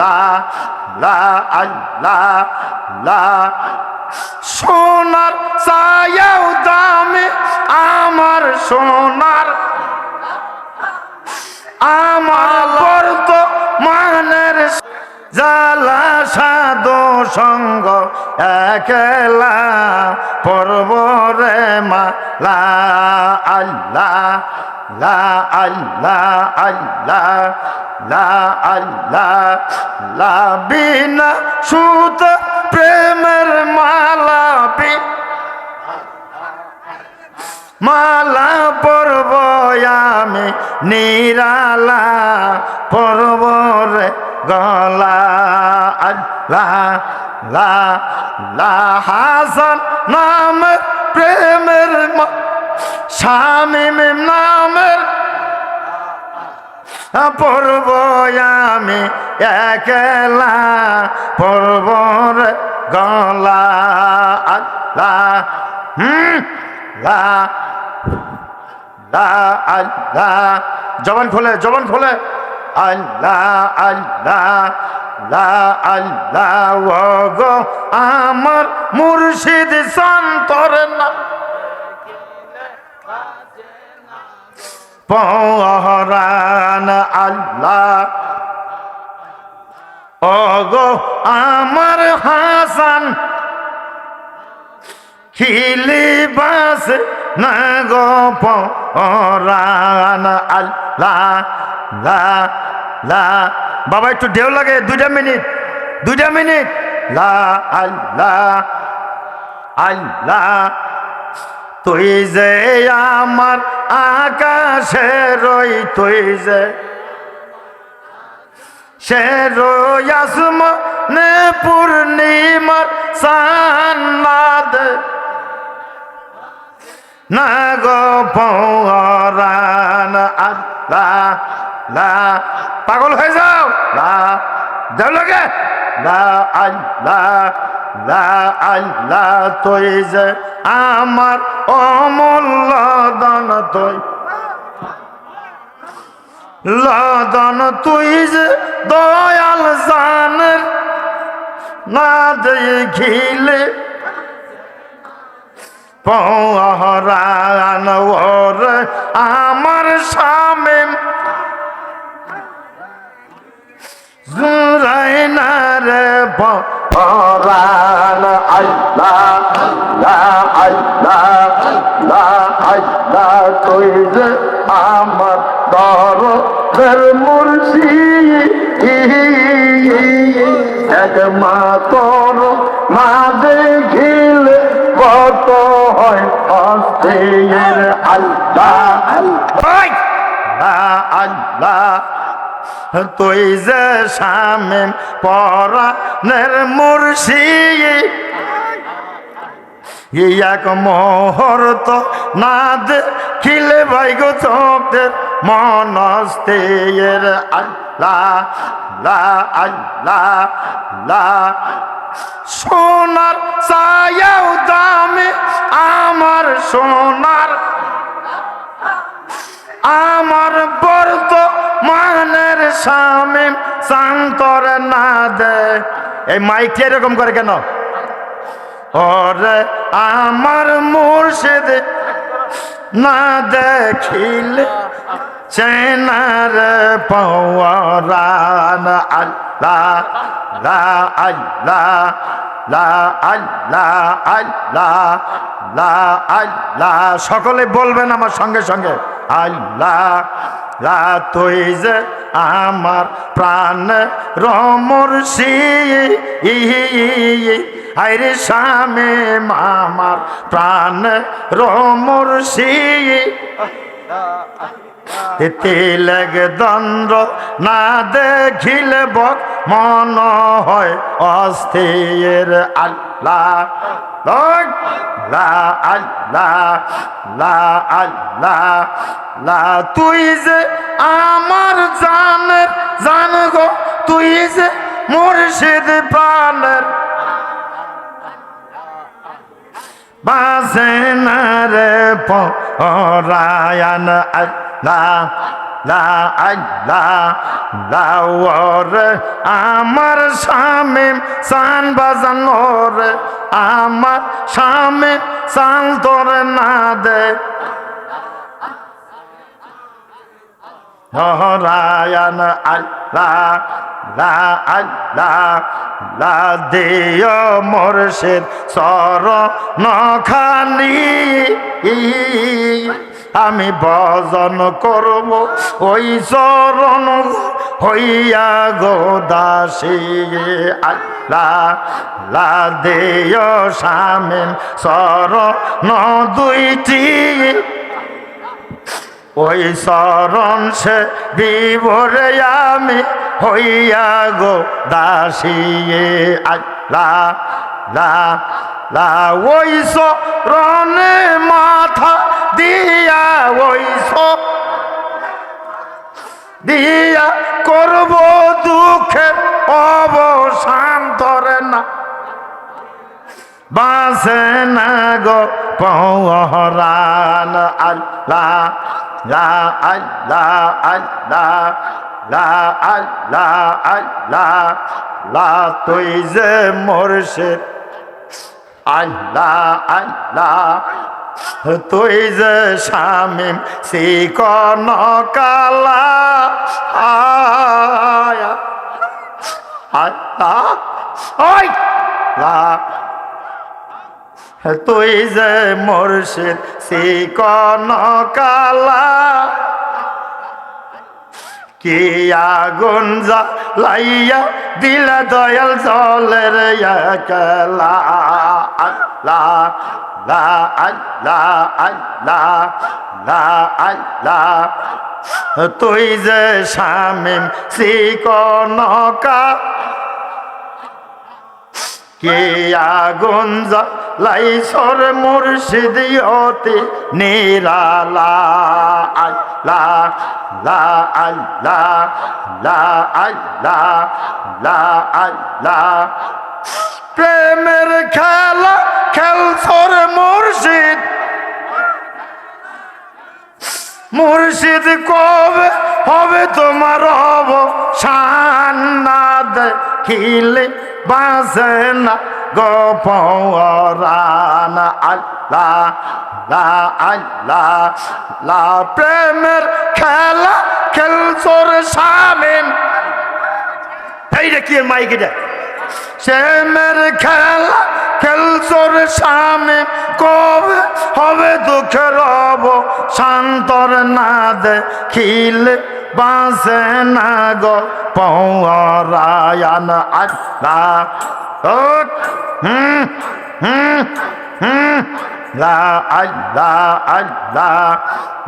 লা লা সোনার চায়াও দামে, আমার সোনার, আমার বর্ত মানের জালা সাধু সঙ্গ একলা পর্বরে মালা, আল্লাহ লা আল্লাহ আল্লাহ লা আল্লাহ লা বিনা সুত প্রেমের মালা বি মালা পর্ব আমি, নিরালা পর্ব রে গলা আল্লাহ লা লা হাসান নাম প্রেমের মা- শামিম নামের পর্ব আমি একলা, পর্ব রে গলা আল্লাহ হুম, লা লা আল্লাহ জবান খোলে জবান খোলে। আল্লাহ আল্লাহ লা আল্লাহ গো আমার মুর্শিদ সন্তর না। পহরান আল্লাহ। ও গো আমার হাসান, খিলিবাস না গো পরান আল্লাহ। লা লা, বাবা একটু ঢেউ লাগে, দুইটা মিনিট দুইটা মিনিট। লা, আল্লাহ আল্লাহ। তুই যে আমার আকাশে রই, তুই যে সে রই আসমানে পূর্ণিমার সান্নাদ না গো পরান লা পাগল হয়ে যাও। লা, দেও লাগে লা আল্লাহ লা আল্লাহ তুই যে আমার অমূল্য দান তুই। লদন তুই যে দয়াল জানের না দেখিলে। পহরান ওর আমার স্বামী। জুরাই না পহরান আল্লাহ লা আল্লাহ লা আল্লাহ, তুই যে আমার দরের মুর্শি এক মা তোর মা দেখিলে কত হয় অস্থির আল্লাহ। আল্লাহ আল্লাহ তুই যে স্বামী পরাণের মুর্শি এক মুহূর্ত না দেখিলে ভাই গো চোখের মনস্তের আল্লাহ লা আল্লাহ। লা সোনার চায়াও দামে, আমার সোনার, আমার বর্ত স্বামী শান্তর না দে। এই মাইকটা এরকম করে কেন? ওরে আমার মুর্শিদ না দেখিলে চেনার পওয়ারান আল্লাহ, লা আল্লাহ লা আল্লাহ আল্লাহ, লা আল্লাহ। সকলে বলবেন আমার সঙ্গে সঙ্গে। আল্লাহ তুই যে আমার প্রাণ রমর আইরে স্বামী আমার প্রাণ রমর তিলক দন্দ্র না দেখিলে বক মন হয় অস্থির আল্লাহ। লক, লা আল্লাহ লা আল্লাহ লা তুই যে আমার জানের জান গো তুই যে মুর্শিদ আল্লাহ লা আল্লাহ লা ওরে আমার স্বামী সান বাজানোর আমার স্বামী সান তোর না দে। দেয় মোরশেদ সর নখানি আমি ভজন করব ওই চরণ হইয়া গো দাসী লা দেয় সামিন সর ন দুইটি। ওই শরণ সে বিভরে আমি হইয়া গো দাসিয়ে আল্লাহ লা লা ওই শরণে মাথা দিয়া, ওই দিয়া করব দুঃখের অবসান ধরে না। বাসে না গো পহরান আল্লাহ, লা আল্লাহ আল্লাহ, লা আল্লাহ আল্লাহ, লা তুই যে মোরশেদ। আল্লাহ আল্লাহ তুই যে স্বামী শিকন কালা। আয়া তুই যে মুর্শিদ শিকন কালা। কি আগুন লাইয়া দিল দয়াল জলের একলা। আল্লাহ লা আল্লাহ আল্লাহ লা আল্লাহ তুই যে স্বামী শিকন কা? কে আগুন লাইসর মুর্শিদ অতি নিরালা? আল্লাহ লা আল্লাহ লা আল্লাহ লা আল্লাহ প্রেমের খেলা খেলছর মুর্শিদ। মুর্শিদ কবে হবে তোমার হব সান্নাদ খিলে বাসে না গোপরান আল্লাহ লা আল্লাহ লা প্রেমের খেলা খেলছর সামিন এইটা কি মাইকে দেয় প্রেমের খেলা খেলছর স্বামী কবে হবে দুঃখের হব শান্তর না দে খিলে বাসে না গো হুম হুম লা আল্লাহ আল্লাহ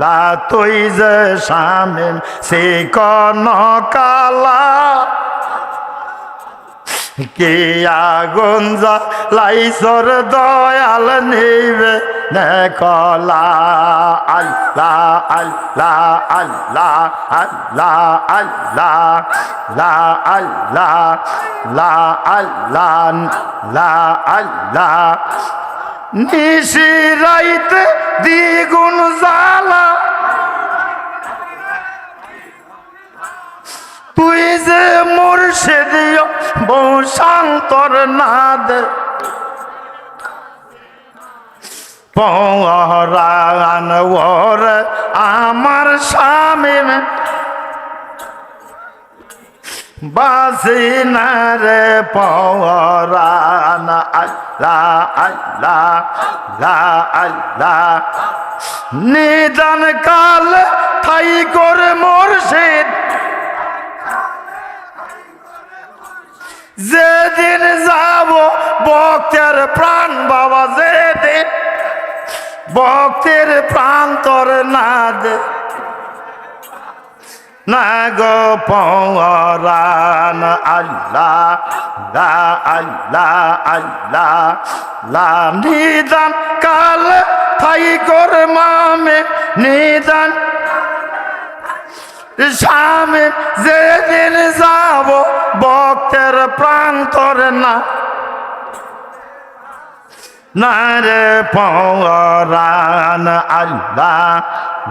লা তুই যে স্বামী সে কালা। কে আগুন লাইসর দয়াল নিবে? কলা আল্লাহ আল্লাহ আল্লাহ আল্লাহ আল্লাহ আল্লাহ আল্লাহ নিশি রাইতে দ্বিগুণ জালা তুই যে মুর্শিদিও বৌশান্তর নাদ। পহরান ওর আমার স্বামী। বাসি না রে পহরান, আল্লাহ আল্লাহ আল্লাহ নিদান কাল ঠাই করে মুর্শিদ। যেদিন যাব, ভক্তের প্রাণ বাবা, যেদিন ভক্তের প্রাণ তোর না দে। না গো পরান আল্লাহ, লা, আল্লাহ আল্লাহ, লা, নিদান কাল থাই কর মামে, নিদান স্বামী যেদিন যাব ভক্তের প্রান্তর না না। রে পরান আল্লাহ,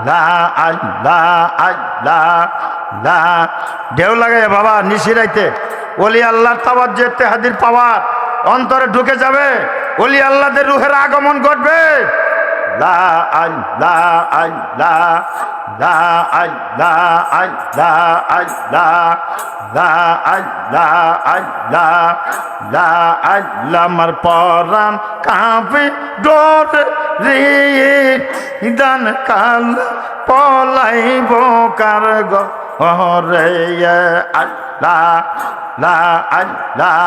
লা আল্লাহ আল্লাহ, লা। ঢেউ লাগে বাবা নিশিরাইতে ওলি আল্লাহর তাওয়ার যে তেহাদির পাওয়ার, অন্তরে ঢুকে যাবে। ওলি আল্লাহদের রুহের আগমন ঘটবে। লা আল্লাহ আল্লাহ লা আল্লাহ আল্লাহ আল্লাহ লা আল্লাহ আল্লাহ লা আল্লাহ পরাণ কাঁপে ডোর রে দান কাল পলাইব কার গরে আল্লাহ লা আল্লাহ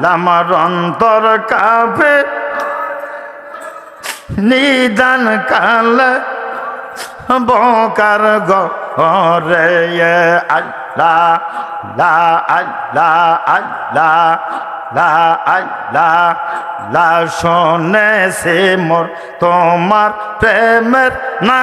লামার অন্তর কাঁপে নিদান কাল বকার গরে আল্লাহ লা আল্লাহ আল্লাহ লা আল্লাহ লা শোনে সে মোর তোমার প্রেমের না,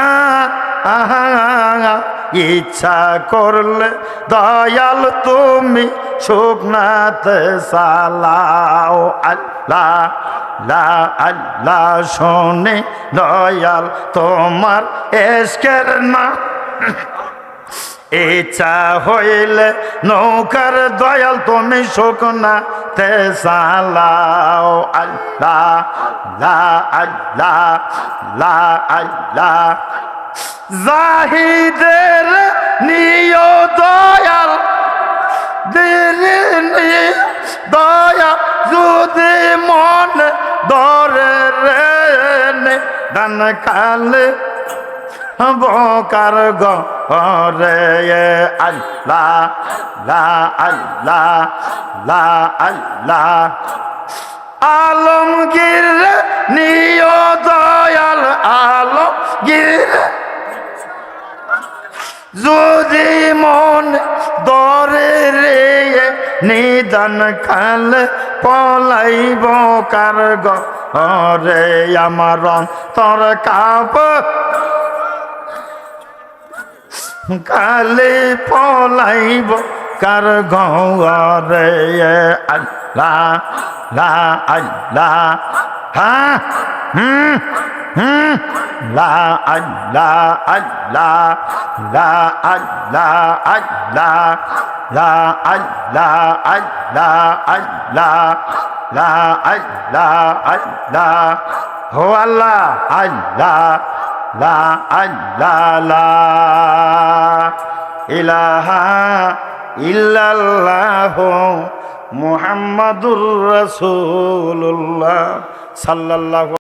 ইচ্ছা করলে দয়াল তুমি শুকনাতে সালাও, আল্লাহ আল্লাহ শোনে, দয়াল তোমার এসকের না ইচ্ছা হইলে নৌকার দয়াল তুমি শুকনা তে সালাও আল্লাহ লা আল্লাহ লা আল্লাহ। জাহিদের নিয় দয়াল দিনে দয়া দরে রে দান কালে বকার গরে আল্লাহ লা আল্লাহ লা আল্লাহ। আলমগীর নিয় দয়াল, আলমগীর যদি মন দরে রে, নিদান কাল পলাইব কার গরে আমার তোর কাপ। কালে পলাইব কার ঘরে আল্লাহ আল্লাহ। হ্যাঁ হুম। হুম লা আল্লাহ আল্লাহ লা আল্লাহ আল্লাহ লা আল্লাহ আল্লাহ আল্লাহ লা আল্লাহ আল্লাহ হো আল্লাহ আল্লাহ লা আল্লাহ লা ইলাহা ইল্লাল্লাহ মুহাম্মাদুর রাসূলুল্লাহ সাল্লাল্লাহু